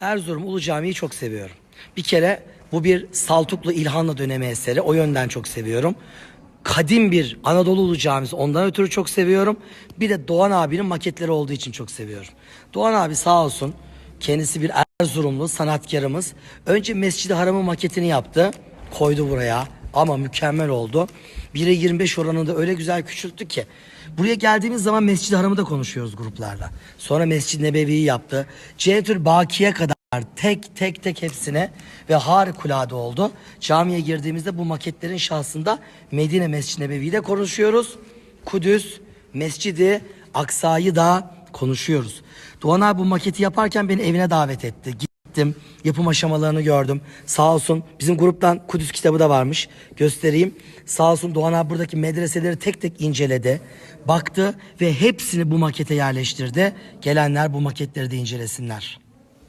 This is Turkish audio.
Erzurum Ulu Camii'yi çok seviyorum. Bir kere bu bir Saltuklu İlhanlı dönemi eseri. O yönden çok seviyorum. Kadim bir Anadolu Ulu Camisi ondan ötürü çok seviyorum. Bir de Doğan abinin maketleri olduğu için çok seviyorum. Doğan abi sağ olsun kendisi bir Erzurumlu sanatkarımız. Önce Mescid-i Haram'ın maketini yaptı. Koydu buraya ama mükemmel oldu. 1'e 25 oranında öyle güzel küçülttü ki. Buraya geldiğimiz zaman Mescid-i Haram'ı da konuşuyoruz gruplarla. Sonra Mescid-i Nebevi'yi yaptı. Cennetül Baki'ye kadar tek tek tek hepsine ve harikulade oldu. Camiye girdiğimizde bu maketlerin şahsında Medine Mescid-i Nebevi'yi de konuşuyoruz. Kudüs, Mescidi, Aksa'yı da konuşuyoruz. Doğan abi bu maketi yaparken beni evine davet etti. Gittim, yapım aşamalarını gördüm. Sağ olsun bizim gruptan Kudüs kitabı da varmış. Göstereyim. Sağ olsun Doğan abi buradaki medreseleri tek tek inceledi. Baktı ve hepsini bu makete yerleştirdi. Gelenler bu maketleri de incelesinler.